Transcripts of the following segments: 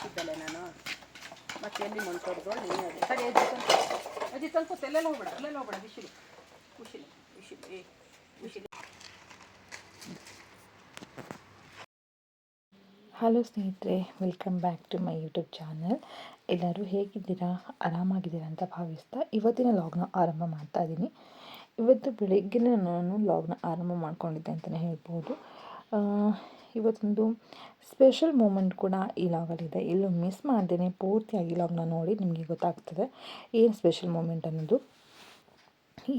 ಹಾಕಿದ್ದಲ್ಲ ನಾನು. ಮತ್ತೆ ಎಲ್ಲಿ ಮಣ್ಣು ತೊಡ್ದೋಳು ನೀನೇ ಅದೇ. ಸರಿ ಅಜ್ಜಿ ಸ್ವಲ್ಪ ಅಜ್ಜಿ ಸ್ವಲ್ಪ ಎಲ್ಲೆಲ್ಲ ಹೋಗ್ಬೇಡ ಅಲ್ಲೆಲ್ಲ ಹೋಗ್ಬೇಡ. ಬಿಸಿಲು ಬಿಸಿಲು ಬಿಸಿಲು, ಏ, ಬಿಸಿಲು. ಹಲೋ ಸ್ನೇಹಿತರೆ, welcome back to my YouTube channel. ಎಲ್ಲರೂ ಹೇಗಿದ್ದೀರಾ? ಆರಾಮಾಗಿದ್ದೀರಾ ಅಂತ ಭಾವಿಸ್ತಾ ಇವತ್ತಿನ ಲಾಗ್ನ ಆರಂಭ ಮಾಡ್ತಾ ಇದ್ದೀನಿ. ಇವತ್ತು ಬೆಳಗ್ಗೆನೇ ನಾನು ಲಾಗ್ನ ಆರಂಭ ಮಾಡ್ಕೊಂಡಿದ್ದೆ ಅಂತಲೇ ಹೇಳ್ಬೋದು. ಇವತ್ತೊಂದು ಸ್ಪೆಷಲ್ ಮೂಮೆಂಟ್ ಕೂಡ ಈ ಲಾಗಲ್ಲಿದೆ ಎಲ್ಲೂ ಮಿಸ್ ಮಾಡ್ದೇನೆ ಪೂರ್ತಿಯಾಗಿ ಲಾಗ್ನ ನೋಡಿ ನಿಮಗೆ ಗೊತ್ತಾಗ್ತದೆ. ಏನು ಸ್ಪೆಷಲ್ ಮೂಮೆಂಟ್ ಅನ್ನೋದು?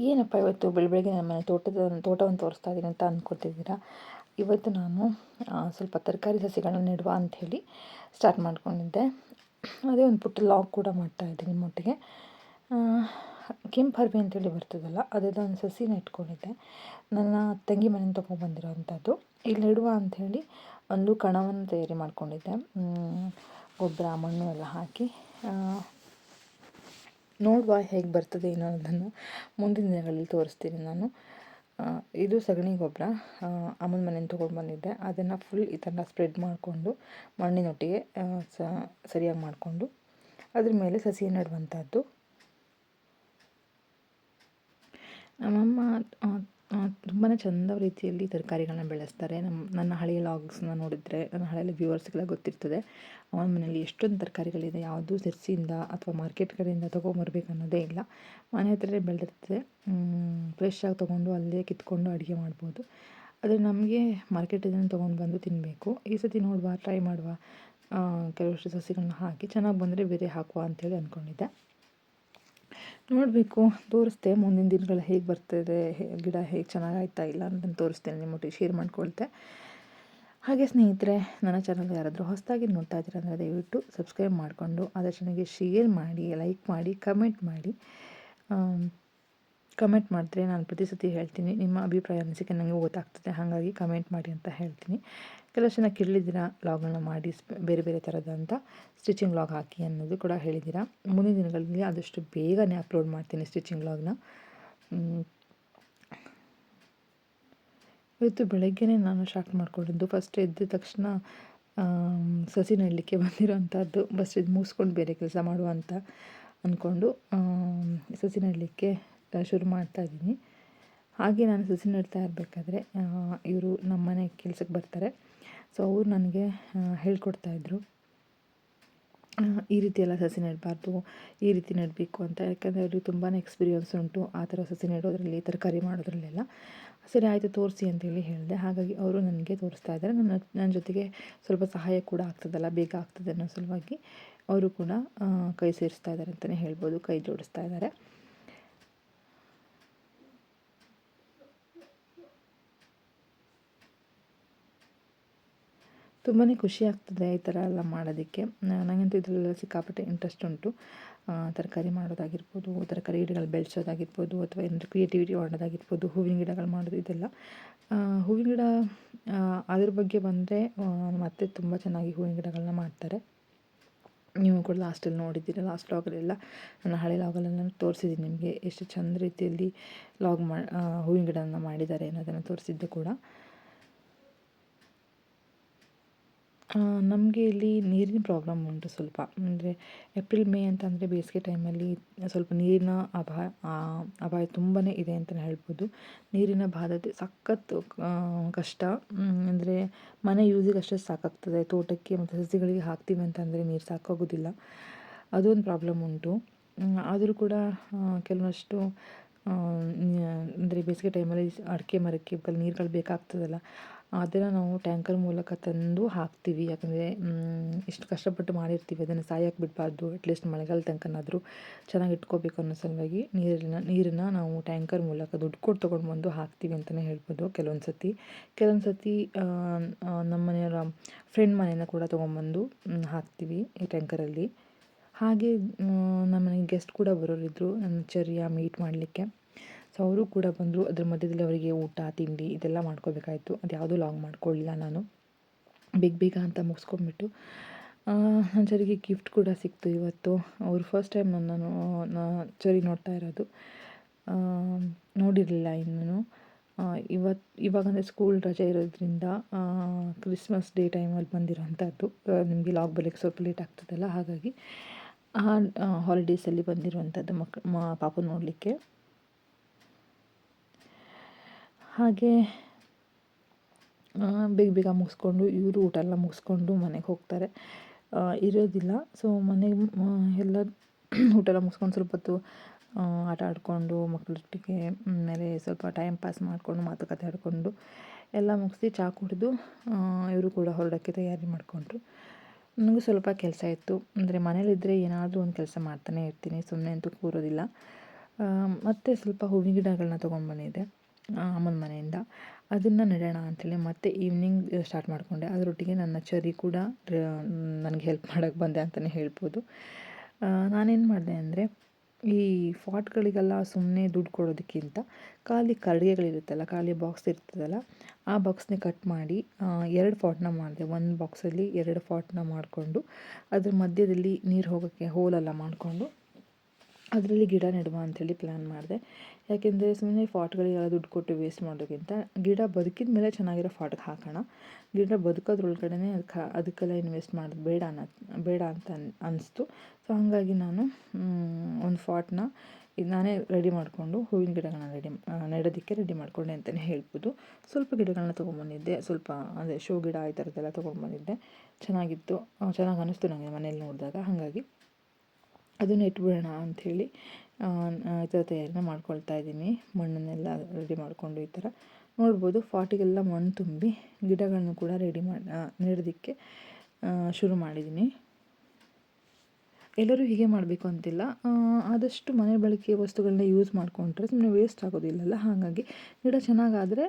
ಏನಪ್ಪ ಇವತ್ತು ಬೆಳಗ್ಗೆ ನಮ್ಮ ಮನೆ ತೋಟದ ತೋಟವನ್ನು ತೋರಿಸ್ತಾ ಇದ್ದೀನಿ ಅಂತ ಅಂದ್ಕೊತಿದ್ದೀರಾ ಇವತ್ತು ನಾನು ಸ್ವಲ್ಪ ತರಕಾರಿ ಸಸಿಗಳನ್ನ ನೆಡುವ ಅಂಥೇಳಿ ಸ್ಟಾರ್ಟ್ ಮಾಡ್ಕೊಂಡಿದ್ದೆ. ಅದೇ ಒಂದು ಪುಟ್ಟ ಲಾಗ್ ಕೂಡ ಮಾಡ್ತಾ ಇದ್ದೀನಿ ಆ, ಕೆಂಪು ಹರ್ಬಿ ಅಂತೇಳಿ ಬರ್ತದಲ್ಲ ಅದರದ್ದು ಒಂದು ಸಸಿನ ಇಟ್ಕೊಂಡಿದ್ದೆ ನನ್ನ ತಂಗಿ ಮನೆಯಿಂದ ತೊಗೊಂಡ್ಬಂದಿರೋ ಅಂಥದ್ದು ಇಲ್ಲಿ ಅಂತ ಅಂಥೇಳಿ ಒಂದು ಕಣವನ್ನು ತಯಾರಿ ಮಾಡಿಕೊಂಡಿದ್ದೆ. ಗೊಬ್ಬರ, ಮಣ್ಣು ಎಲ್ಲ ಹಾಕಿ. ನೋಡುವ ಹೇಗೆ ಬರ್ತದೆ ಏನೋ ಅನ್ನೋದನ್ನು ಮುಂದಿನ ದಿನಗಳಲ್ಲಿ ತೋರಿಸ್ತೀನಿ ನಾನು. ಇದು ಸಗಣಿ ಗೊಬ್ಬರ. ಅಮ್ಮನ ಮನೆಯಿಂದ ತೊಗೊಂಡು ಬಂದಿದ್ದೆ. ಅದನ್ನು ಫುಲ್ ಈ ಥರ ಸ್ಪ್ರೆಡ್ ಮಾಡಿಕೊಂಡು ಮಣ್ಣಿನೊಟ್ಟಿಗೆ ಸರಿಯಾಗಿ ಮಾಡಿಕೊಂಡು ಅದ್ರ ಮೇಲೆ ಸಸಿ ನೆಡುವಂಥದ್ದು ನಮ್ಮಮ್ಮ ತುಂಬಾ ಚಂದ ರೀತಿಯಲ್ಲಿ ತರಕಾರಿಗಳನ್ನ ಬೆಳೆಸ್ತಾರೆ. ನಮ್ಮ ನನ್ನ ಹಳೆಯ ಲಾಗ್ಸ್ನ ನೋಡಿದರೆ, ನನ್ನ ಹಳೆಯ ವ್ಯೂವರ್ಸ್ಗೆಲ್ಲ ಗೊತ್ತಿರ್ತದೆ, ಅವನ ಮನೆಯಲ್ಲಿ ಎಷ್ಟೊಂದು ತರಕಾರಿಗಳಿದೆ, ಯಾವುದೂ ಸೆರ್ಸಿಯಿಂದ ಅಥವಾ ಮಾರ್ಕೆಟ್ ಕಡೆಯಿಂದ ತೊಗೊಂಬರ್ಬೇಕು ಅನ್ನೋದೇ ಇಲ್ಲ. ಮನೆ ಹತ್ರನೇ ಬೆಳೆದಿರ್ತದೆ. ಫ್ರೆಶ್ ಆಗಿ ತೊಗೊಂಡು ಅಲ್ಲೇ ಕಿತ್ಕೊಂಡು ಅಡುಗೆ ಮಾಡ್ಬೋದು. ಆದರೆ ನಮಗೆ ಮಾರ್ಕೆಟಿಂದ ತೊಗೊಂಡು ಬಂದು ತಿನ್ನಬೇಕು ಈ ಸತಿ ನೋಡುವ ಟ್ರೈ ಮಾಡುವ ಕೆಲವಷ್ಟು ಸಸಿಗಳನ್ನ ಹಾಕಿ ಚೆನ್ನಾಗಿ ಬಂದರೆ ಬೇರೆ ಹಾಕುವ ಅಂಥೇಳಿ ಅಂದ್ಕೊಂಡಿದ್ದೆ ನೋಡಬೇಕು. ತೋರಿಸ್ತೆ. ಮುಂದಿನ ದಿನಗಳು ಹೇಗೆ ಬರ್ತದೆ? ಗಿಡ ಹೇಗೆ ಚೆನ್ನಾಗಾಯ್ತಾ ಇಲ್ಲ ಅಂತ ತೋರಿಸ್ತೇನೆ ನಿಮ್ಮೊಟ್ಟಿಗೆ ಶೇರ್ ಮಾಡ್ಕೊಳ್ತೆ. ಹಾಗೆ ಸ್ನೇಹಿತರೆ, ನನ್ನ ಚಾನಲ್ ಯಾರಾದರೂ ಹೊಸದಾಗಿ ನೋಡ್ತಾ ಇದ್ದೀರಾ ಅಂದರೆ ದಯವಿಟ್ಟು ಸಬ್ಸ್ಕ್ರೈಬ್ ಮಾಡಿಕೊಂಡು, ಆದಷ್ಟು ನನಗೆ ಶೇರ್ ಮಾಡಿ ಲೈಕ್ ಮಾಡಿ ಕಮೆಂಟ್ ಮಾಡಿ. ಕಮೆಂಟ್ ಮಾಡಿದ್ರೆ ನಾನು ಪ್ರತಿ ಸತಿ ಹೇಳ್ತೀನಿ. ನಿಮ್ಮ ಅಭಿಪ್ರಾಯ ಅನಿಸಿಕೆ ನನಗೆ ಗೊತ್ತಾಗ್ತದೆ, ಹಾಗಾಗಿ ಕಮೆಂಟ್ ಮಾಡಿ ಅಂತ ಹೇಳ್ತೀನಿ. ಕೆಲವು ಜನ ಕೇಳಿದ್ದೀರಾ ಲಾಗ್ನ ಮಾಡಿ ಬೇರೆ ಬೇರೆ ಥರದಂಥ ಸ್ಟಿಚಿಂಗ್ ಲಾಗ್ ಹಾಕಿ ಅನ್ನೋದು ಕೂಡ ಹೇಳಿದ್ದೀರ ಮುಂದಿನ ದಿನಗಳಲ್ಲಿ ಆದಷ್ಟು ಬೇಗನೆ ಅಪ್ಲೋಡ್ ಮಾಡ್ತೀನಿ ಸ್ಟಿಚಿಂಗ್ ಲಾಗ್ನ ಇವತ್ತು ಬೆಳಗ್ಗೆನೇ ನಾನು ಸ್ಟಾರ್ಟ್ ಮಾಡ್ಕೊಂಡಿದ್ದು. ಫಸ್ಟ್ ಎದ್ದ ತಕ್ಷಣ ಸಸಿ ನೆಡಲಿಕ್ಕೆ ಬಂದಿರೋವಂಥದ್ದು ಬಸ್ ಇದು ಮುಗಿಸ್ಕೊಂಡು ಬೇರೆ ಕೆಲಸ ಮಾಡುವಂಥ ಅಂದ್ಕೊಂಡು ಸಸಿ ನೆಡಲಿಕ್ಕೆ ಶುರು ಮಾಡ್ತಾ ಇದ್ದೀನಿ. ಹಾಗೆ ನಾನು ಸಸಿ ನೆಡ್ತಾ ಇರಬೇಕಾದ್ರೆ ಇವರು ನಮ್ಮ ಮನೆ ಕೆಲಸಕ್ಕೆ ಬರ್ತಾರೆ. ಸೊ ಅವರು ನನಗೆ ಹೇಳ್ಕೊಡ್ತಾಯಿದ್ರು ಈ ರೀತಿ ಎಲ್ಲ ಸಸಿ ನೆಡಬಾರ್ದು, ಈ ರೀತಿ ನೆಡಬೇಕು ಅಂತ. ಯಾಕಂದರೆ ಅವ್ರಿಗೆ ತುಂಬಾ ಎಕ್ಸ್ಪೀರಿಯನ್ಸ್ ಉಂಟು ಆ ಥರ ಸಸಿ ನೆಡೋದ್ರಲ್ಲಿ ತರಕಾರಿ ಮಾಡೋದ್ರಲ್ಲೆಲ್ಲ. ಸರಿ, ಆಯಿತು, ತೋರಿಸಿ ಅಂತೇಳಿ ಹೇಳಿದೆ. ಹಾಗಾಗಿ ಅವರು ನನಗೆ ತೋರಿಸ್ತಾ ಇದ್ದಾರೆ. ನನ್ನ ನನ್ನ ಜೊತೆಗೆ ಸ್ವಲ್ಪ ಸಹಾಯ ಕೂಡ ಆಗ್ತದಲ್ಲ, ಬೇಗ ಆಗ್ತದೆ ಅನ್ನೋ ಸಲುವಾಗಿ. ಅವರು ಕೂಡ ಕೈ ಸೇರಿಸ್ತಾ ಇದ್ದಾರೆ ಅಂತಲೇ ಹೇಳ್ಬೋದು, ಕೈ ಜೋಡಿಸ್ತಾ ಇದ್ದಾರೆ. ತುಂಬಾ ಖುಷಿ ಆಗ್ತದೆ ಈ ಥರ ಎಲ್ಲ ಮಾಡೋದಕ್ಕೆ. ನನಗಂತೂ ಇದರಲ್ಲೆಲ್ಲ ಸಿಕ್ಕಾಪಟ್ಟೆ ಇಂಟ್ರೆಸ್ಟ್ ಉಂಟು. ತರಕಾರಿ ಮಾಡೋದಾಗಿರ್ಬೋದು, ತರಕಾರಿ ಗಿಡಗಳು ಬೆಳೆಸೋದಾಗಿರ್ಬೋದು, ಅಥವಾ ಏನಾದರೂ ಕ್ರಿಯೇಟಿವಿಟಿ ಮಾಡೋದಾಗಿರ್ಬೋದು ಹೂವಿನ ಗಿಡಗಳು ಮಾಡೋದು ಇದೆಲ್ಲ. ಹೂವಿನ ಗಿಡ ಅದ್ರ ಬಗ್ಗೆ ಬಂದರೆ ಮತ್ತೆ ತುಂಬ ಚೆನ್ನಾಗಿ ಹೂವಿನ ಗಿಡಗಳನ್ನ ಮಾಡ್ತಾರೆ. ನೀವು ಕೂಡ ಲಾಸ್ಟಲ್ಲಿ ನೋಡಿದ್ದೀರ ಲಾಸ್ಟ್ ಲಾಗಲ್ಲೆಲ್ಲ ನನ್ನ ಹಳೆ ಲಾಗಲ್ಲೆಲ್ಲ ತೋರಿಸಿದ್ದೀನಿ ನಿಮಗೆ, ಎಷ್ಟು ಚಂದ ರೀತಿಯಲ್ಲಿ ಲಾಗ್ ಮಾ ಹೂವಿನ ಗಿಡನ ಮಾಡಿದ್ದಾರೆ ಅನ್ನೋದನ್ನು ತೋರಿಸಿದ್ದೆ ಕೂಡ. ನಮಗೆ ಇಲ್ಲಿ ನೀರಿನ ಪ್ರಾಬ್ಲಮ್ ಉಂಟು ಸ್ವಲ್ಪ. ಅಂದರೆ ಏಪ್ರಿಲ್ ಮೇ ಅಂತಂದರೆ ಬೇಸಿಗೆ ಟೈಮಲ್ಲಿ ಸ್ವಲ್ಪ ನೀರಿನ ಅಭಾವ ಅಪಾಯ ತುಂಬಾ ಇದೆ ಅಂತಲೇ ಹೇಳ್ಬೋದು. ನೀರಿನ ಬಾಧತೆ ಸಖತ್ತು ಕಷ್ಟ. ಅಂದರೆ ಮನೆ ಯೂಸಿಗೆ ಅಷ್ಟೇ ಸಾಕಾಗ್ತದೆ. ತೋಟಕ್ಕೆ ಮತ್ತು ಸಸಿಗಳಿಗೆ ಹಾಕ್ತೀವಿ ಅಂತಂದರೆ ನೀರು ಸಾಕಾಗೋದಿಲ್ಲ. ಅದೊಂದು ಪ್ರಾಬ್ಲಮ್ ಉಂಟು. ಆದರೂ ಕೂಡ ಕೆಲವಷ್ಟು ಅಂದರೆ ಬೇಸಿಗೆ ಟೈಮಲ್ಲಿ ಅಡಿಕೆ ಮರಕ್ಕೆ ನೀರುಗಳು ಬೇಕಾಗ್ತದಲ್ಲ. ಅದನ್ನು ನಾವು ಟ್ಯಾಂಕರ್ ಮೂಲಕ ತಂದು ಹಾಕ್ತೀವಿ. ಯಾಕಂದರೆ ಇಷ್ಟು ಕಷ್ಟಪಟ್ಟು ಮಾಡಿರ್ತೀವಿ. ಅದನ್ನು ಸಾಯಕ್ಕೆ ಬಿಡಬಾರ್ದು. ಅಟ್ಲೀಸ್ಟ್ ಮಳೆಗಾಲ ತನಕನಾದರೂ ಚೆನ್ನಾಗಿ ಇಟ್ಕೋಬೇಕು ಅನ್ನೋ ಸಲುವಾಗಿ ನೀರಿನ, ನೀರನ್ನು ನಾವು ಟ್ಯಾಂಕರ್ ಮೂಲಕ ದುಡ್ಡು ಕೊಟ್ಟು ತೊಗೊಂಡು ಬಂದು ಹಾಕ್ತೀವಿ ಅಂತಲೇ ಹೇಳ್ಬೋದು ಕೆಲವೊಂದು ಸತಿ ಕೆಲವೊಂದು ಸತಿ ನಮ್ಮ ಮನೆಯವರ ಫ್ರೆಂಡ್ ಮನೆಯಿಂದ ಕೂಡ ತೊಗೊಂಬಂದು ಹಾಕ್ತೀವಿ ಈ ಟ್ಯಾಂಕರಲ್ಲಿ ಹಾಗೆ ನಮ್ಮ ಮನೆಗೆ ಗೆಸ್ಟ್ ಕೂಡ ಬರೋರಿದ್ದರು ನನ್ನ ಚರ್ಯ ಮೀಟ್ ಮಾಡಲಿಕ್ಕೆ. ಸೊ ಅವರು ಕೂಡ ಬಂದರು. ಅದ್ರ ಮಧ್ಯದಲ್ಲಿ ಅವರಿಗೆ ಊಟ, ತಿಂಡಿ ಇದೆಲ್ಲ ಮಾಡ್ಕೋಬೇಕಾಯಿತು. ಅದು ಯಾವುದೂ ಲಾಂಗ್ ಮಾಡ್ಕೊಳ್ಳಿಲ್ಲ ನಾನು. ಬೇಗ ಬೇಗ ಅಂತ ಮುಗಿಸ್ಕೊಂಡ್ಬಿಟ್ಟು ನನ್ನ ಜರಿಗೆ ಗಿಫ್ಟ್ ಕೂಡ ಸಿಕ್ತು ಇವತ್ತು. ಅವರು ಫಸ್ಟ್ ಟೈಮ್ ನಾನು ಸರಿ ನೋಡ್ತಾ ಇರೋದು. ನೋಡಿರಲಿಲ್ಲ ಇನ್ನೂ. ಇವತ್ತು ಇವಾಗಂದರೆ ಸ್ಕೂಲ್ ರಜೆ ಇರೋದ್ರಿಂದ ಕ್ರಿಸ್ಮಸ್ ಡೇ ಟೈಮಲ್ಲಿ ಬಂದಿರೋಂಥದ್ದು. ನಿಮಗೆ ಲಾಗ್ ಬರಲಿಕ್ಕೆ ಸ್ವಲ್ಪ ಲೇಟ್ ಆಗ್ತದಲ್ಲ, ಹಾಗಾಗಿ ಆ ಹಾಲಿಡೇಸಲ್ಲಿ ಬಂದಿರುವಂಥದ್ದು ಮಕ್, ಮ, ಪಾಪು ನೋಡಲಿಕ್ಕೆ. ಹಾಗೆ ಬೇಗ ಬೇಗ ಮುಗಿಸ್ಕೊಂಡು, ಇವರು ಊಟ ಎಲ್ಲ ಮುಗಿಸ್ಕೊಂಡು ಮನೆಗೆ ಹೋಗ್ತಾರೆ. ಇರೋದಿಲ್ಲ. ಸೊ ಮನೆಗೆ ಎಲ್ಲ ಊಟ ಎಲ್ಲ ಮುಗಿಸ್ಕೊಂಡು ಸ್ವಲ್ಪ ಹೊತ್ತು ಆಟ ಆಡಿಕೊಂಡು ಮಕ್ಕಳೊಟ್ಟಿಗೆ ಮೇಲೆ ಸ್ವಲ್ಪ ಟೈಮ್ ಪಾಸ್ ಮಾಡಿಕೊಂಡು, ಮಾತುಕತೆ ಆಡಿಕೊಂಡು ಎಲ್ಲ ಮುಗಿಸಿ ಚಹಾ ಕುಡಿದು ಇವರು ಕೂಡ ಹೊರಡೋಕ್ಕೆ ತಯಾರಿ ಮಾಡಿಕೊಂಡ್ರು. ನನಗೂ ಸ್ವಲ್ಪ ಕೆಲಸ ಇತ್ತು. ಅಂದರೆ ಮನೇಲಿದ್ದರೆ ಏನಾದರೂ ಒಂದು ಕೆಲಸ ಮಾಡ್ತಾನೆ ಇರ್ತೀನಿ. ಸುಮ್ಮನೆ ಅಂತೂ ಕೂರೋದಿಲ್ಲ. ಮತ್ತು ಮತ್ತೆ ಸ್ವಲ್ಪ ಹೂವಿನ ಗಿಡಗಳನ್ನ ತೊಗೊಂಡ್ಬಂದಿದ್ದೆ ಅಮ್ಮನ ಮನೆಯಿಂದ. ಅದನ್ನು ನೆಡೋಣ ಅಂಥೇಳಿ ಮತ್ತೆ ಈವ್ನಿಂಗ್ ಸ್ಟಾರ್ಟ್ ಮಾಡಿಕೊಂಡೆ. ಅದರೊಟ್ಟಿಗೆ ನನ್ನ ಚರಿ ಕೂಡ ನನಗೆ ಹೆಲ್ಪ್ ಮಾಡೋಕ್ಕೆ ಬಂದೆ ಅಂತಲೇ ಹೇಳ್ಬೋದು. ನಾನೇನು ಮಾಡಿದೆ ಅಂದರೆ, ಈ ಫಾಟ್ಗಳಿಗೆಲ್ಲ ಸುಮ್ಮನೆ ದುಡ್ಡು ಕೊಡೋದಕ್ಕಿಂತ ಖಾಲಿ ಕರ್ಗೆಗಳಿರುತ್ತಲ್ಲ, ಖಾಲಿ ಬಾಕ್ಸ್ ಇರ್ತದಲ್ಲ, ಆ ಬಾಕ್ಸ್ನೇ ಕಟ್ ಮಾಡಿ ಎರಡು ಫಾಟ್ನ ಮಾಡಿದೆ. ಒಂದು ಬಾಕ್ಸಲ್ಲಿ ಎರಡು ಫಾಟ್ನ ಮಾಡಿಕೊಂಡು, ಅದ್ರ ಮಧ್ಯದಲ್ಲಿ ನೀರು ಹೋಗೋಕ್ಕೆ ಹೋಲೆಲ್ಲ ಮಾಡಿಕೊಂಡು ಅದರಲ್ಲಿ ಗಿಡ ನೆಡುವ ಅಂಥೇಳಿ ಪ್ಲ್ಯಾನ್ ಮಾಡಿದೆ. ಯಾಕೆಂದರೆ ಸುಮ್ಮನೆ ಫಾಟ್ಗಳಿಗೆಲ್ಲ ದುಡ್ಡು ಕೊಟ್ಟು ವೇಸ್ಟ್ ಮಾಡೋಕ್ಕಿಂತ ಗಿಡ ಬದುಕಿದ ಮೇಲೆ ಚೆನ್ನಾಗಿರೋ ಫಾಟ್ಗೆ ಹಾಕೋಣ. ಗಿಡ ಬದುಕೋದ್ರೊಳಗಡೆ ಅದಕ್ಕೆ ಅದಕ್ಕೆಲ್ಲ ಇನ್ವೆಸ್ಟ್ ಮಾಡೋದು ಬೇಡ ಅನ್ನೋ ಬೇಡ ಅಂತ ಅನ್, ಅನಿಸ್ತು. ಸೊ ಹಾಗಾಗಿ ನಾನು ಒಂದು ಫಾಟ್ನ ನಾನೇ ರೆಡಿ ಮಾಡಿಕೊಂಡು ಹೂವಿನ ಗಿಡಗಳನ್ನ ರೆಡಿ ನೆಡೋದಕ್ಕೆ ರೆಡಿ ಮಾಡಿಕೊಂಡೆ ಅಂತಲೇ ಹೇಳ್ಬೋದು. ಸ್ವಲ್ಪ ಗಿಡಗಳನ್ನ ತೊಗೊಂಬಂದಿದ್ದೆ, ಸ್ವಲ್ಪ ಅದೇ ಶೋ ಗಿಡ ಈ ಥರದ್ದೆಲ್ಲ ತೊಗೊಂಡ್ಬಂದಿದ್ದೆ ಚೆನ್ನಾಗಿತ್ತು ಚೆನ್ನಾಗಿ ಅನ್ನಿಸ್ತು ನನಗೆ ಮನೇಲಿ ನೋಡಿದಾಗ. ಹಾಗಾಗಿ ಅದನ್ನು ಇಟ್ಬಿಡೋಣ ಅಂಥೇಳಿ ಈ ಥರ ತಯಾರಿನ ಮಾಡ್ಕೊಳ್ತಾ ಇದ್ದೀನಿ. ಮಣ್ಣನ್ನೆಲ್ಲ ರೆಡಿ ಮಾಡಿಕೊಂಡು ಈ ಥರ ನೋಡ್ಬೋದು. ಫಾಟಿಗೆಲ್ಲ ಮಣ್ಣು ತುಂಬಿ ಗಿಡಗಳನ್ನು ಕೂಡ ರೆಡಿ ಮಾಡಿ ನೆಡೋದಕ್ಕೆ ಶುರು ಮಾಡಿದ್ದೀನಿ. ಎಲ್ಲರೂ ಹೀಗೆ ಮಾಡಬೇಕು ಅಂತಿಲ್ಲ. ಆದಷ್ಟು ಮನೆ ಬಳಕೆಯ ವಸ್ತುಗಳನ್ನ ಯೂಸ್ ಮಾಡಿಕೊಂಡ್ರೆ ಸುಮ್ಮನೆ ವೇಸ್ಟ್ ಆಗೋದಿಲ್ಲಲ್ಲ? ಹಾಗಾಗಿ ಗಿಡ ಚೆನ್ನಾಗಾದರೆ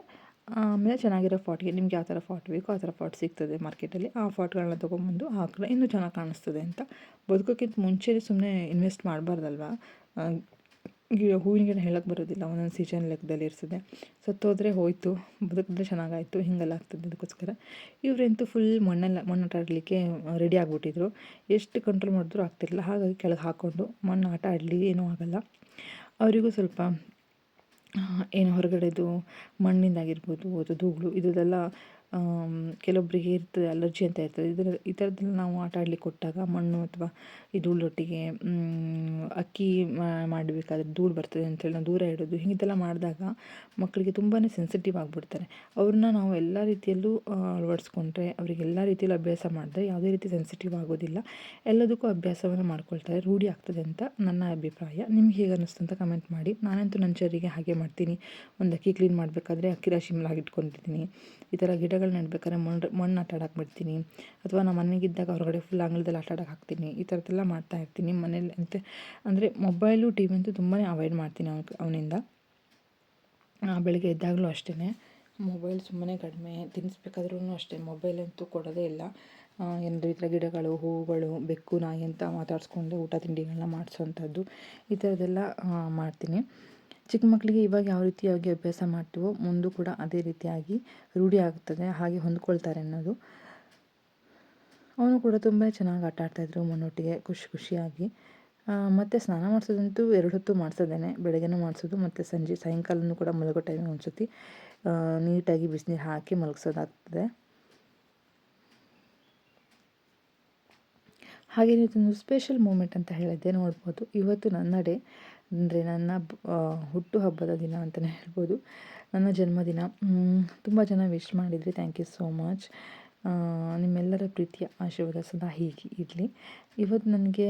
ಆಮೇಲೆ ಚೆನ್ನಾಗಿರೋ ಫಾಟ್ಗೆ, ನಿಮ್ಗೆ ಯಾವ ಥರ ಫಾಟ್ ಬೇಕೋ ಆ ಥರ ಫಾಟ್ ಸಿಗ್ತದೆ ಮಾರ್ಕೆಟಲ್ಲಿ. ಆ ಫಾಟ್ಗಳನ್ನ ತೊಗೊಂಬಂದು ಹಾಕಿದ್ರೆ ಇನ್ನೂ ಚೆನ್ನಾಗಿ ಕಾಣಿಸ್ತದೆ ಅಂತ. ಬದುಕೋಕ್ಕಿಂತ ಮುಂಚೆ ಸುಮ್ಮನೆ ಇನ್ವೆಸ್ಟ್ ಮಾಡಬಾರ್ದಲ್ವಾ? ಹೂವಿನ ಗಿಡ ಹೇಳಕ್ಕೆ ಬರೋದಿಲ್ಲ, ಒಂದೊಂದು ಸೀಸನ್ ಲೆಕ್ಕದಲ್ಲಿ ಇರ್ತದೆ. ಸತ್ತೋದ್ರೆ ಹೋಯಿತು, ಬದುಕಿದ್ರೆ ಚೆನ್ನಾಗಾಯಿತು, ಹಿಂಗೆಲ್ಲ ಆಗ್ತದೆ ಅದಕ್ಕೋಸ್ಕರ. ಇವರಂತೂ ಫುಲ್ ಮಣ್ಣೆಲ್ಲ, ಮಣ್ಣು ಆಟ ಆಡಲಿಕ್ಕೆ ರೆಡಿ ಆಗಿಬಿಟ್ಟಿದ್ರು. ಎಷ್ಟು ಕಂಟ್ರೋಲ್ ಮಾಡಿದ್ರು ಆಗ್ತಿರಲಿಲ್ಲ. ಹಾಗಾಗಿ ಕೆಳಗೆ ಹಾಕ್ಕೊಂಡು ಮಣ್ಣು ಆಟ ಆಡಲಿ ಏನೂ ಆಗಲ್ಲ. ಅವರಿಗೂ ಸ್ವಲ್ಪ ಏನು ಹೊರಗಡೆದು ಮಣ್ಣಿಂದಾಗಿರ್ಬೋದು ಅಥವಾ ಧೂಳು ಇದೆಲ್ಲ ಕೆಲವೊಬ್ಬರಿಗೆ ಇರ್ತದೆ ಅಲರ್ಜಿ ಅಂತ ಇರ್ತದೆ. ಇದರ, ಈ ಥರದ್ದೆಲ್ಲ ನಾವು ಆಟ ಆಡ್ಲಿಕ್ಕೆ ಕೊಟ್ಟಾಗ ಮಣ್ಣು ಅಥವಾ ಈ ಧೂಳೊಟ್ಟಿಗೆ ಅಕ್ಕಿ ಮಾಡಬೇಕಾದ್ರೆ ಧೂಳು ಬರ್ತದೆ ಅಂತೇಳಿ ನಾವು ದೂರ ಇಡೋದು. ಹೀಗೆಲ್ಲ ಮಾಡಿದಾಗ ಮಕ್ಕಳಿಗೆ ತುಂಬಾ ಸೆನ್ಸಿಟಿವ್ ಆಗಿಬಿಡ್ತಾರೆ. ಅವ್ರನ್ನ ನಾವು ಎಲ್ಲ ರೀತಿಯಲ್ಲೂ ಅಳವಡಿಸ್ಕೊಂಡ್ರೆ, ಅವರಿಗೆ ಎಲ್ಲ ರೀತಿಯಲ್ಲೂ ಅಭ್ಯಾಸ ಮಾಡಿದ್ರೆ ಯಾವುದೇ ರೀತಿ ಸೆನ್ಸಿಟಿವ್ ಆಗೋದಿಲ್ಲ. ಎಲ್ಲದಕ್ಕೂ ಅಭ್ಯಾಸವನ್ನು ಮಾಡ್ಕೊಳ್ತಾರೆ. ರೂಢಿ ಆಗ್ತದೆ ಅಂತ ನನ್ನ ಅಭಿಪ್ರಾಯ. ನಿಮ್ಗೆ ಹೇಗೆ ಅನ್ನಿಸ್ತು ಅಂತ ಕಮೆಂಟ್ ಮಾಡಿ. ನಾನಂತೂ ನನ್ನ ಚರಿಗೆ ಹಾಗೆ ಮಾಡ್ತೀನಿ. ಒಂದು ಅಕ್ಕಿ ಕ್ಲೀನ್ ಮಾಡಬೇಕಾದ್ರೆ ಅಕ್ಕಿ ರಾಶಿ ಹಾಗಿಟ್ಕೊತಿದ್ದೀನಿ ಈ ಥರ ಗಿಡಗಳು ನೆಡ್ಬೇಕಾದ್ರೆ ಮಣ್ಣು ಮಣ್ಣು ಆಟ ಆಡಕ್ಕೆ ಬಿಡ್ತೀನಿ. ಅಥವಾ ನಮ್ಮ ಮನೆಗಿದ್ದಾಗ ಹೊರಗಡೆ ಫುಲ್ ಅಂಗಳದಲ್ಲಿ ಆಟ ಆಡಕ್ಕೆ ಹಾಕ್ತೀನಿ. ಈ ಥರದ್ದೆಲ್ಲ ಮಾಡ್ತಾ ಇರ್ತೀನಿ. ಮನೇಲಿ ಅಂತ ಅಂದರೆ ಮೊಬೈಲು ಟಿ ವಿ ಅಂತೂ ತುಂಬಾ ಅವಾಯ್ಡ್ ಮಾಡ್ತೀನಿ ಅವ್ನ, ಅವನಿಂದ. ಬೆಳಗ್ಗೆ ಎದ್ದಾಗಲೂ ಅಷ್ಟೇ ಮೊಬೈಲ್ ಸುಮ್ಮನೆ ಕಡಿಮೆ ತಿನ್ನಿಸ್ಬೇಕಾದ್ರೂ ಅಷ್ಟೇ, ಮೊಬೈಲ್ ಅಂತೂ ಕೊಡೋದೇ ಇಲ್ಲ. ಏನಾದರೂ ಈ ಥರ ಗಿಡಗಳು, ಹೂವುಗಳು, ಬೆಕ್ಕು, ನಾಯಿ ಅಂತ ಮಾತಾಡಿಸ್ಕೊಂಡು ಊಟ ತಿಂಡಿಗಳನ್ನ ಮಾಡಿಸೋವಂಥದ್ದು ಈ ಥರದ್ದೆಲ್ಲ ಮಾಡ್ತೀನಿ. ಚಿಕ್ಕ ಮಕ್ಕಳಿಗೆ ಇವಾಗ ಯಾವ ರೀತಿಯಾಗಿ ಅಭ್ಯಾಸ ಮಾಡ್ತೀವೋ ಮುಂದೂ ಕೂಡ ಅದೇ ರೀತಿಯಾಗಿ ರೂಢಿ ಆಗ್ತದೆ, ಹಾಗೆ ಹೊಂದ್ಕೊಳ್ತಾರೆ ಅನ್ನೋದು. ಅವನು ಕೂಡ ತುಂಬ ಚೆನ್ನಾಗಿ ಆಟ ಆಡ್ತಾಯಿದ್ರು ಮನೊಟ್ಟಿಗೆ ಖುಷಿ ಖುಷಿಯಾಗಿ. ಮತ್ತು ಸ್ನಾನ ಮಾಡಿಸೋದಂತೂ ಎರಡು ಹೊತ್ತು ಮಾಡಿಸೋದೇನೆ. ಬೆಳಗ್ಗೆನೂ ಮಾಡಿಸೋದು, ಮತ್ತು ಸಂಜೆ ಸಾಯಂಕಾಲನೂ ಕೂಡ ಮಲಗೋ ಟೈಮಿಗೆ ಒಂದು ಸತಿ ನೀಟಾಗಿ ಬಿಸಿನೀರು ಹಾಕಿ ಮಲಗಿಸೋದಾಗ್ತದೆ. ಹಾಗೆ ಇದೊಂದು ಸ್ಪೆಷಲ್ ಮೂಮೆಂಟ್ ಅಂತ ಹೇಳಿದ್ದೆ, ನೋಡ್ಬೋದು. ಇವತ್ತು ನನ್ನ ಡೇ ಅಂದರೆ ನನ್ನ ಹುಟ್ಟು ಹಬ್ಬದ ದಿನ ಅಂತಲೇ ಹೇಳ್ಬೋದು. ನನ್ನ ಜನ್ಮದಿನ ತುಂಬ ಜನ ವಿಶ್ ಮಾಡಿದ್ರಿ ಥ್ಯಾಂಕ್ ಯು ಸೋ ಮಚ್ ನಿಮ್ಮೆಲ್ಲರ ಪ್ರೀತಿಯ ಆಶೀರ್ವಾದ ಸದಾ ಹೀಗೆ ಇರಲಿ. ಇವತ್ತು ನನಗೆ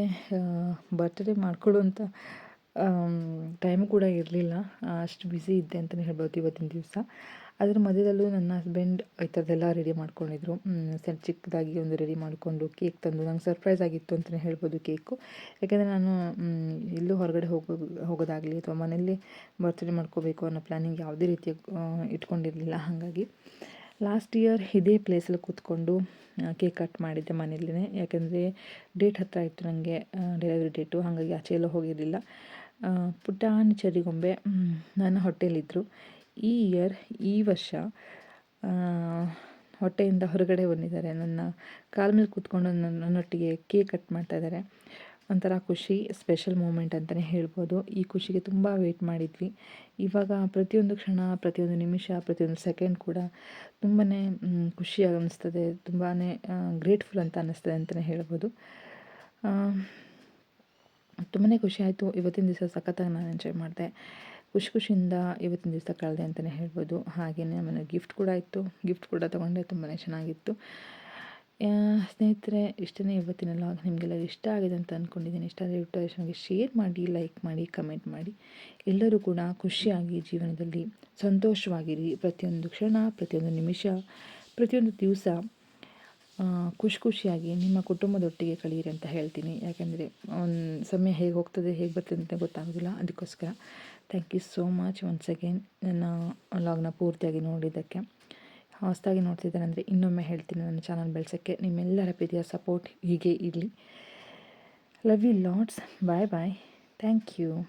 ಬರ್ತ್ಡೇ ಮಾಡ್ಕೊಳ್ಳುವಂಥ ಟೈಮ್ ಕೂಡ ಇರಲಿಲ್ಲ. ಅಷ್ಟು ಬ್ಯುಸಿ ಇದ್ದೆ ಅಂತಲೇ ಹೇಳ್ಬೋದು ಇವತ್ತಿನ ದಿವಸ. ಅದರ ಮಧ್ಯದಲ್ಲೂ ನನ್ನ ಹಸ್ಬೆಂಡ್ ಈ ಥರದ್ದೆಲ್ಲ ರೆಡಿ ಮಾಡ್ಕೊಂಡಿದ್ರು. ಸಣ್ಣ ಚಿಕ್ಕದಾಗಿ ಒಂದು ರೆಡಿ ಮಾಡಿಕೊಂಡು ಕೇಕ್ ತಂದು. ನಂಗೆ ಸರ್ಪ್ರೈಸ್ ಆಗಿತ್ತು ಅಂತಲೇ ಹೇಳ್ಬೋದು ಕೇಕು ಯಾಕೆಂದರೆ ನಾನು ಎಲ್ಲೂ ಹೊರಗಡೆ ಹೋಗೋ, ಹೋಗೋದಾಗಲಿ ಅಥವಾ ಮನೆಯಲ್ಲಿ ಬರ್ತ್ಡೇ ಮಾಡ್ಕೋಬೇಕು ಅನ್ನೋ ಪ್ಲ್ಯಾನಿಂಗ್ ಯಾವುದೇ ರೀತಿಯ ಇಟ್ಕೊಂಡಿರಲಿಲ್ಲ. ಹಾಗಾಗಿ ಲಾಸ್ಟ್ ಇಯರ್ ಇದೇ ಪ್ಲೇಸಲ್ಲಿ ಕೂತ್ಕೊಂಡು ಕೇಕ್ ಕಟ್ ಮಾಡಿದ್ದೆ ಮನೇಲಿನೇ ಯಾಕೆಂದರೆ ಡೇಟ್ ಹತ್ತಿರ ಇತ್ತು ನನಗೆ ಡೆಲಿವರಿ ಡೇಟು ಹಾಗಾಗಿ ಆಚೆ ಹೋಗಿರಲಿಲ್ಲ. ಪುಟಾಣಿ ಚರಿಗೊಂಬೆ ನನ್ನ ಹೊಟ್ಟೆಯಲ್ಲಿದ್ದರು ಈ ಇಯರ್, ಈ ವರ್ಷ ಹೊಟ್ಟೆಯಿಂದ ಹೊರಗಡೆ ಬಂದಿದ್ದಾರೆ. ನನ್ನ ಕಾಲ ಮೇಲೆ ಕೂತ್ಕೊಂಡು ನನ್ನ ನನ್ನೊಟ್ಟಿಗೆ ಕೇಕ್ ಕಟ್ ಮಾಡ್ತಾ ಇದ್ದಾರೆ. ಒಂಥರ ಖುಷಿ ಸ್ಪೆಷಲ್ ಮೂಮೆಂಟ್ ಅಂತಲೇ ಹೇಳ್ಬೋದು. ಈ ಖುಷಿಗೆ ತುಂಬ ವೆಯ್ಟ್ ಮಾಡಿದ್ವಿ. ಇವಾಗ ಪ್ರತಿಯೊಂದು ಕ್ಷಣ, ಪ್ರತಿಯೊಂದು ನಿಮಿಷ, ಪ್ರತಿಯೊಂದು ಸೆಕೆಂಡ್ ಕೂಡ ತುಂಬಾ ಖುಷಿ ಅನ್ನಿಸ್ತದೆ ತುಂಬಾ ಗ್ರೇಟ್ಫುಲ್ ಅಂತ ಅನ್ನಿಸ್ತದೆ ಅಂತಲೇ ಹೇಳ್ಬೋದು. ತುಂಬಾ ಖುಷಿ ಆಯಿತು. ಇವತ್ತಿನ ದಿವಸ ಸಖತ್ತಾಗಿ ನಾನು ಎಂಜಾಯ್ ಮಾಡಿದೆ. ಖುಷಿ ಖುಷಿಯಿಂದ ಇವತ್ತಿನ ದಿವಸ ಕಳೆದೆ ಅಂತಲೇ ಹೇಳ್ಬೋದು. ಹಾಗೆಯೇ ಆಮೇಲೆ ಗಿಫ್ಟ್ ಕೂಡ ಇತ್ತು ಗಿಫ್ಟ್ ಕೂಡ ತೊಗೊಂಡೆ. ತುಂಬಾ ಚೆನ್ನಾಗಿತ್ತು. ಸ್ನೇಹಿತರೆ ಇಷ್ಟನೇ ಇವತ್ತಿನ ಲಾಗ್ ನಿಮಗೆಲ್ಲ ಇಷ್ಟ ಆಗಿದೆ ಅಂತ ಅಂದ್ಕೊಂಡಿದ್ದೀನಿ ಇಷ್ಟ ಆದರೆ ಯೂಟ್ಯೂಬ್ ಶೇರ್ ಮಾಡಿ ಲೈಕ್ ಮಾಡಿ ಕಮೆಂಟ್ ಮಾಡಿ. ಎಲ್ಲರೂ ಕೂಡ ಖುಷಿಯಾಗಿ ಜೀವನದಲ್ಲಿ ಸಂತೋಷವಾಗಿರಿ. ಪ್ರತಿಯೊಂದು ಕ್ಷಣ, ಪ್ರತಿಯೊಂದು ನಿಮಿಷ, ಪ್ರತಿಯೊಂದು ದಿವಸ ಖುಷಿ ಖುಷಿಯಾಗಿ ನಿಮ್ಮ ಕುಟುಂಬದೊಟ್ಟಿಗೆ ಕಳೆಯಿರಿ ಅಂತ ಹೇಳ್ತೀನಿ. ಯಾಕೆಂದರೆ, ಒಂದು ಸಮಯ ಹೇಗೆ ಹೋಗ್ತದೆ, ಹೇಗೆ ಬರ್ತದೆ ಅಂತ ಗೊತ್ತಾಗೋದಿಲ್ಲ. ಅದಕ್ಕೋಸ್ಕರ thank you so much once again ನನ್ನ ಲಾಗ್ನ ಪೂರ್ತಿಯಾಗಿ ನೋಡಿದ್ದಕ್ಕೆ. ಹೊಸದಾಗಿ ನೋಡ್ತಿದ್ದಾರೆ ಅಂದರೆ ಇನ್ನೊಮ್ಮೆ ಹೇಳ್ತೀನಿ ನನ್ನ ಚಾನಲ್ ಬೆಳೆಸೋಕ್ಕೆ. ನಿಮ್ಮೆಲ್ಲರ ಪ್ರೀತಿಯ ಸಪೋರ್ಟ್ ಹೀಗೆ ಇರಲಿ. Love you lots bye bye thank you